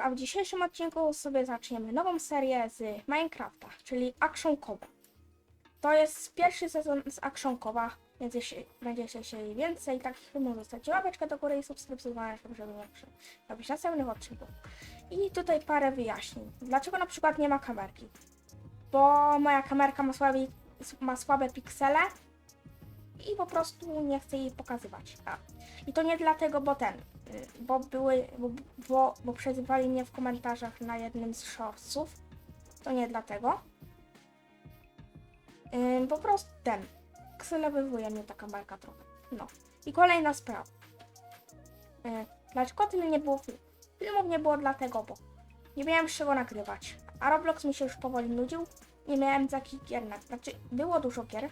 A w dzisiejszym odcinku sobie zaczniemy nową serię z Minecrafta, czyli Action. To jest pierwszy sezon z Action więc jeśli będziecie chcieli więcej takich filmów, zostawcie łapeczkę do góry i dzwoneczek, żeby nie robić następnych odcinków. I tutaj parę wyjaśnień. Dlaczego na przykład nie ma kamerki? Bo moja kamerka ma słabe, ma słabe piksele i po prostu nie chcę jej pokazywać. A, I to nie dlatego, bo ten, y, bo były, bo, bo, bo przezywali mnie w komentarzach na jednym z shortsów. To nie dlatego. Ym, po prostu ten, kselowywuje mnie ta kamerka trochę. No. I kolejna sprawa. Yy, dlaczego tyle nie było filmów? Filmów nie było dlatego, bo nie miałem z czego nagrywać. A Roblox mi się już powoli nudził. Nie miałem z jakich gier na... Znaczy, było dużo gier,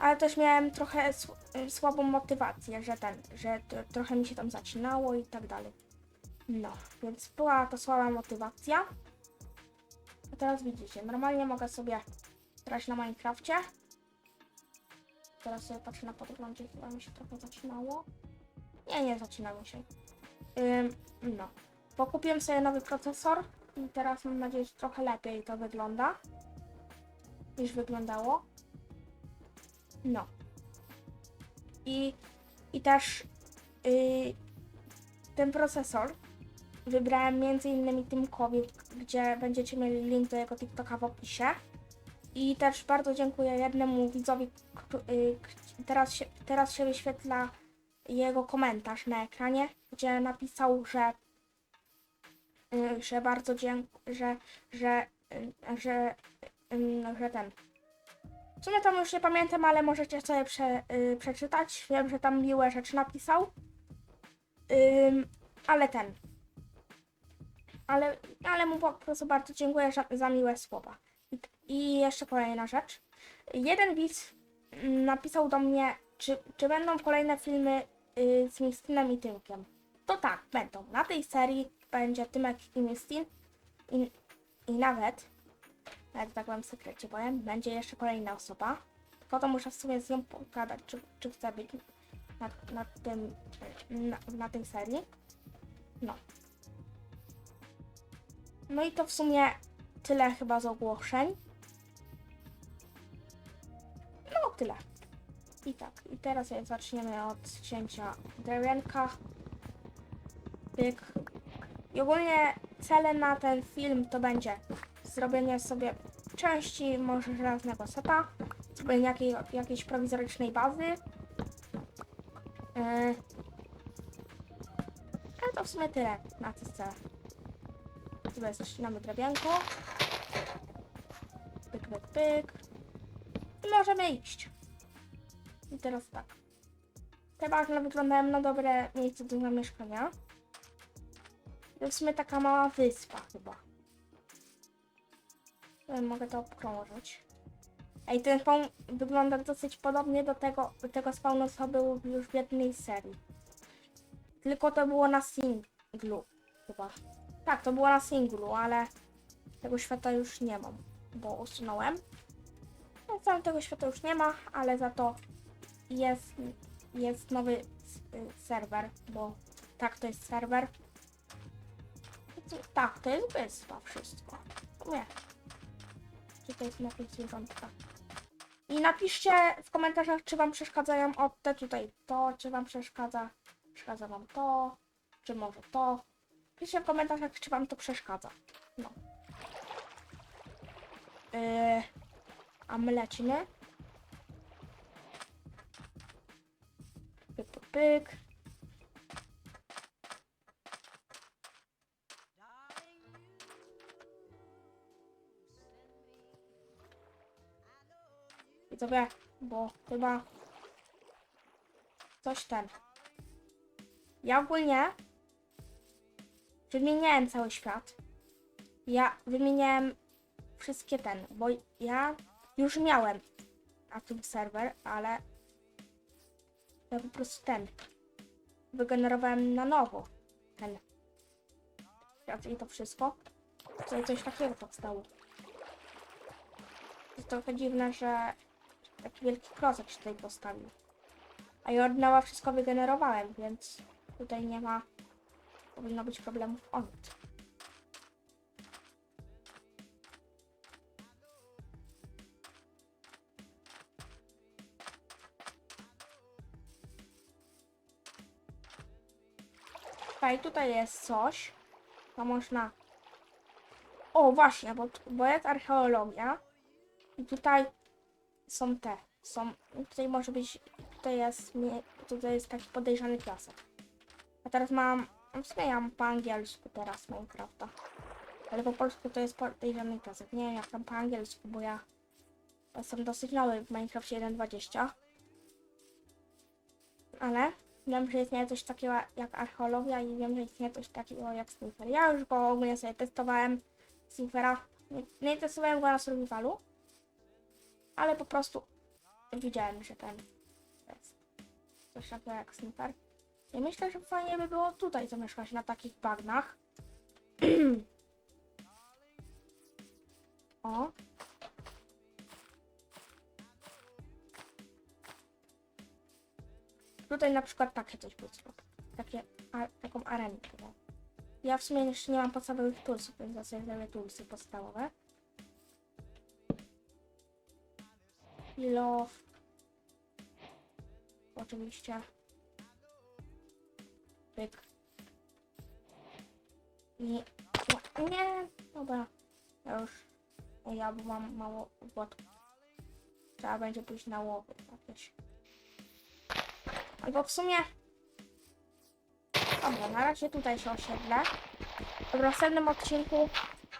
ale też miałem trochę sł- słabą motywację, że ten, że trochę mi się tam zacinało i tak dalej. No, więc była to słaba motywacja. A teraz widzicie, normalnie mogę sobie grać na Minecrafcie. Teraz sobie patrzę na podglądzie, chyba mi się trochę zacinało. Nie, nie zacina mi się. Ym, no. Bo kupiłem sobie nowy procesor i teraz mam nadzieję, że trochę lepiej to wygląda niż wyglądało. No. I, i też yy, ten procesor wybrałem między innymi Tymkowi, gdzie będziecie mieli link do jego TikToka w opisie. I też bardzo dziękuję jednemu widzowi, yy, teraz się, teraz się wyświetla jego komentarz na ekranie, gdzie napisał, że yy, że bardzo dziękuję, że, że, yy, że, yy, że ten, w sumie tam już nie pamiętam, ale możecie sobie prze, y, przeczytać. Wiem, że tam miłe rzeczy napisał. Ym, ale ten. Ale, ale mu po prostu bardzo dziękuję za, za miłe słowa. I, jeszcze kolejna rzecz. Jeden widz mm, napisał do mnie, czy, czy będą kolejne filmy y, z Mistinem i Tymkiem. To tak, będą. Na tej serii będzie Tymek i Mistin. I, i nawet nawet tak wam w sekrecie powiem, będzie jeszcze kolejna osoba. Tylko to muszę w sumie z nią pogadać, czy, czy chce być na, na tym, na, na tej serii. No. No i to w sumie tyle chyba z ogłoszeń. No, tyle. I tak, i teraz zaczniemy od cięcia drewienka. Pyk. I ogólnie celem na ten film to będzie zrobienie sobie części może żelaznego seta, zrobienie jakiej, jakiejś prowizorycznej bazy. Yy. Ale to w sumie tyle na tę scenę. Sobie zaczynamy drewienko. Pyk, pyk, pyk. I możemy iść. I teraz tak. Te bagna wyglądają na dobre miejsce do zamieszkania. To w sumie taka mała wyspa chyba. E, Mogę to obkrążyć. Ej, ten spawn wygląda dosyć podobnie do tego, do tego spawnu, co był już w jednej serii. Tylko to było na singlu, chyba. Tak, to było na singlu, ale tego świata już nie mam, bo usunąłem. No, tam tego świata już nie ma, ale za to jest, jest nowy y, serwer, bo tak, to jest serwer. Tak, to jest wyspa, wszystko. Nie, to jest jakieś zwierzątka. I napiszcie w komentarzach, czy wam przeszkadzają o te tutaj to, czy wam przeszkadza, przeszkadza wam to, czy może to. Piszcie w komentarzach, czy wam to przeszkadza. No. Yy, a my lecimy. Pyk, pyk, pyk. Widzowie, bo chyba coś ten. Ja ogólnie wymieniałem cały świat. Ja wymieniałem wszystkie ten, bo ja już miałem na tym serwer, ale ja po prostu ten wygenerowałem na nowo ten świat i to wszystko. Tutaj coś takiego powstało. To trochę dziwne, że taki wielki klocek się tutaj postawił. A ja od nowa wszystko wygenerowałem, więc tutaj nie ma powinno być problemów o nic. Okej, tutaj jest coś, to można... O, właśnie, bo, bo jest archeologia i tutaj są te, są, tutaj może być, tutaj jest, tutaj jest taki podejrzany piasek. A teraz mam, w sumie ja mam po angielsku teraz Minecrafta. Ale po polsku to jest podejrzany piasek. Nie wiem jak tam po angielsku, bo ja jestem dosyć nowy w Minecraft 1.20. Ale wiem, że istnieje coś takiego jak archeologia i wiem, że istnieje coś takiego jak sniffer. Ja już go ogólnie sobie testowałem, sniffera. Nie, nie testowałem go na survivalu, ale po prostu widziałem, że ten jest coś takiego jak sniffer. I myślę, że fajnie by było tutaj zamieszkać na takich bagnach. o. Tutaj na przykład takie coś by zrobił. Takie, a, taką arenkę. No. Ja w sumie jeszcze nie mam podstawowych toolsów, więc ja sobie toolsy podstawowe. Love. Oczywiście. Pyk. Nie. Nie. Dobra. Ja już. Ja bo mam mało ubłotków. Trzeba będzie pójść na łowy jakieś. Albo w sumie. Dobra, na razie tutaj się osiedlę. W następnym odcinku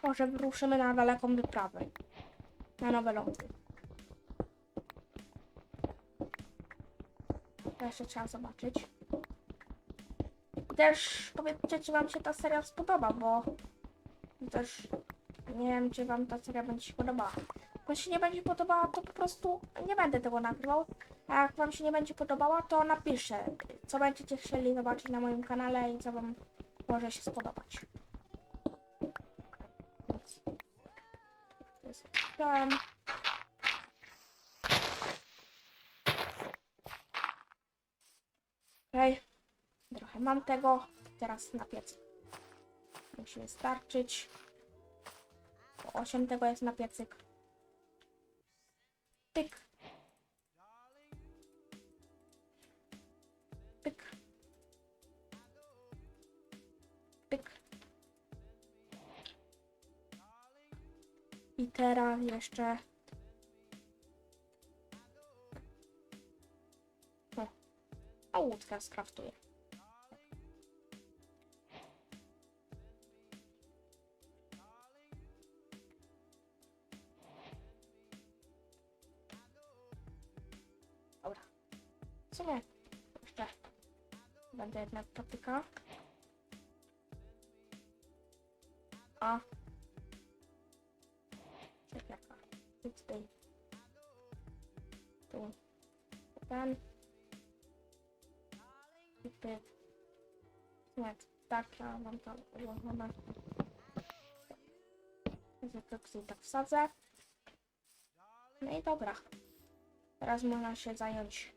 może wyruszymy na daleką wyprawę. Na nowe lądy. Jeszcze trzeba zobaczyć. Też powiedzcie, czy wam się ta seria spodoba, bo też nie wiem, czy wam ta seria będzie się podobała. Jak się nie będzie podobała, to po prostu nie będę tego nagrywał. A jak wam się nie będzie podobała, to napiszę, co będziecie chcieli zobaczyć na moim kanale i co wam może się spodobać. Więc to jest Okej. Trochę mam tego. Teraz na piec. Musi wystarczyć. Po 8 tego jest na piecyk. Pyk. Pyk. Pyk. I teraz jeszcze. Łódkę skraftuję. Dobra. W sumie jeszcze będę jednak patyka. A. mam tam ułożone. Tak wsadzę. No i dobra. Teraz można się zająć.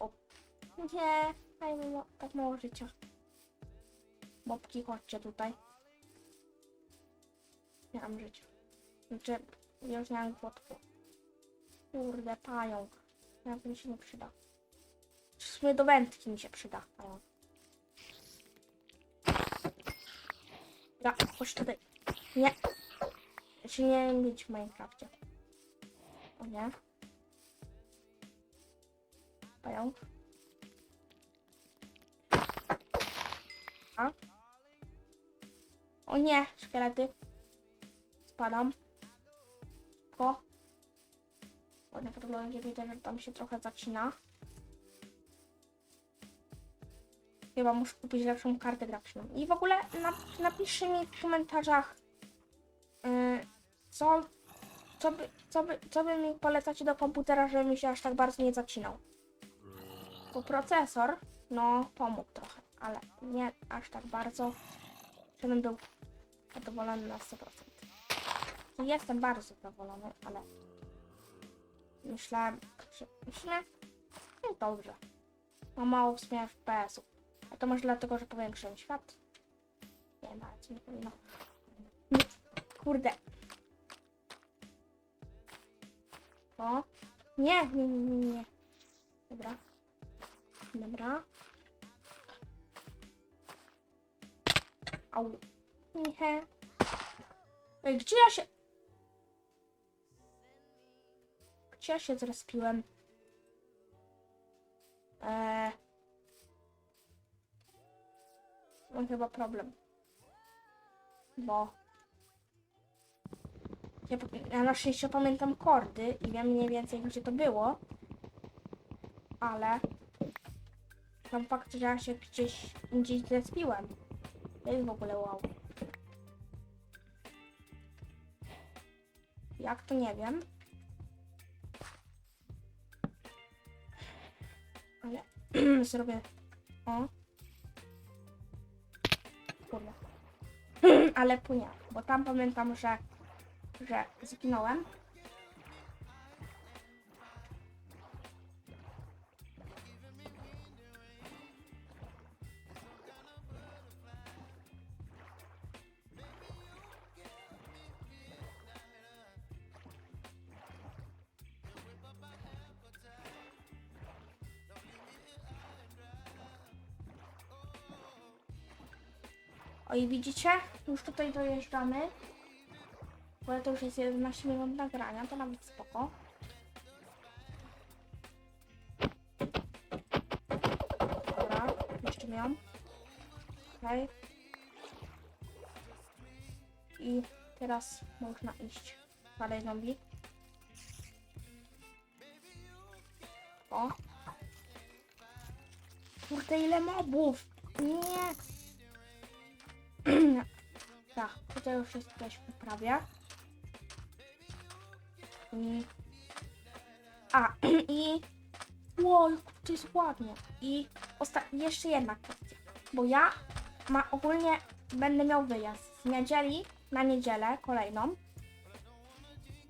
O. Nie, dajmy mo- tak mało życia. Bobki, chodźcie tutaj. Nie mam życia. Znaczy, już nie mam płotku. Kurde, pająk. Jak mi się nie przyda. W do wędki mi się przyda pająk. Ja, chodź tutaj. Nie. Znaczy nie mieć w Minecrafcie. O nie. Pająk. A? O nie, szkielety. Spadam. Ko. Ładnie prawdopodobnie widzę, że tam się trochę zacina. Chyba muszę kupić lepszą kartę graficzną. I w ogóle nap napiszcie mi w komentarzach, yy, co, co, by, co, by, co by mi polecacie do komputera, żeby mi się aż tak bardzo nie zacinał. Bo procesor, no, pomógł trochę, ale nie aż tak bardzo, żebym był zadowolony na 100%. I Jestem bardzo zadowolony, ale myślałem, że myślę, no dobrze. Mam mało w sumie FPS-ów. A to może dlatego, że powiększyłem świat. Nie, nawet nie powinno. Kurde. O. Nie, nie, nie, nie, nie. Dobra. Dobra. Au. Nie. Ej, gdzie ja się... Gdzie ja się zrespiłem? Eee... Mam chyba problem. Bo... Ja, ja na szczęście pamiętam kordy i wiem mniej więcej gdzie to było. Ale... Sam fakt, że ja się gdzieś indziej zrespiłem. To jest w ogóle wow. Jak to nie wiem. Ale zrobię. O. Ale płynie, bo tam pamiętam, że że zginąłem. O i widzicie? Już tutaj dojeżdżamy. Bo to już jest 11 minut nagrania, to nawet spoko. Dobra, jeszcze miałam. Okej. I teraz można iść dalej zombie. O. Kurde, ile mobów! Nie! tak, tutaj już jest coś w poprawie. I... A, i... Jak to jest ładnie. I osta- jeszcze jedna kwestia. Bo ja ma ogólnie będę miał wyjazd z niedzieli na niedzielę kolejną.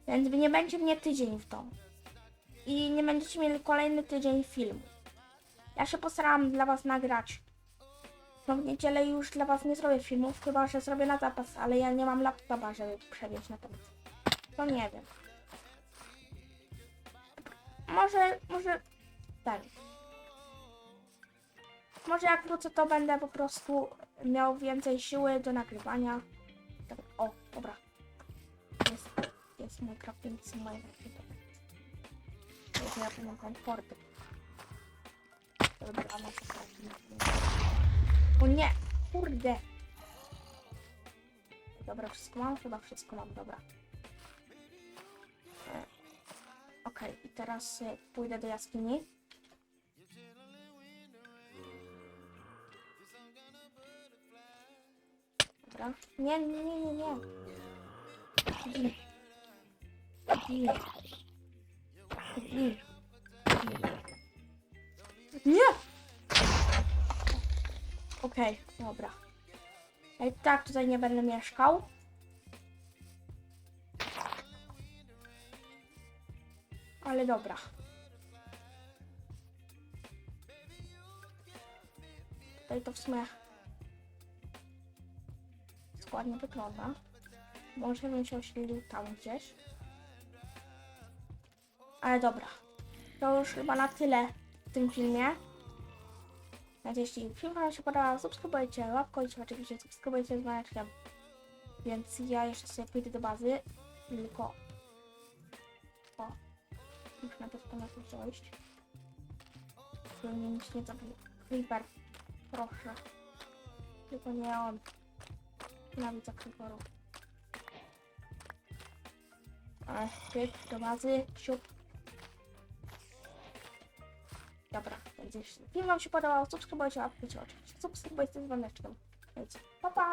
Więc nie będzie mnie tydzień w domu. I nie będziecie mieli kolejny tydzień filmu. Ja się postarałam dla was nagrać. No w niedzielę już dla was nie zrobię filmów, chyba że zrobię na zapas, ale ja nie mam laptopa, żeby przewieźć na temat. To nie wiem. Może, może ten. Może jak wrócę, to będę po prostu miał więcej siły do nagrywania. Tak, o, dobra. Jest, jest mój crafting simulator. Ja pamiętam kordy. Dobra, no to. O nie, kurde. Dobra, wszystko mam? Chyba wszystko mam, dobra. E, Okej, i teraz y, pójdę do jaskini. Dobra. Nie, nie, nie, nie, nie. Gin. Gin. Nie! Okej, dobra. Ja i tak tutaj nie będę mieszkał. Ale dobra. Tutaj to w sumie składnie wygląda. Może bym się osiedlił tam gdzieś. Ale dobra. To już chyba na tyle w tym filmie. Więc jeśli film Wam się podobał, subskrybujcie, łapkujcie, oczywiście subskrybujcie z dzwoneczkiem. Więc ja jeszcze sobie pójdę do bazy. Tylko... O. Muszę najpierw po nas dojść. Żeby mnie nic nie zabił. Creeper. Proszę. Tylko nie on. Nienawidzę creeperów. Ale typ do bazy. Siup. Dobra, więc jeśli film Wam się podobał, subskrybujcie, łapkujcie oczywiście. Subskrybujcie z dzwoneczkiem. Więc pa pa!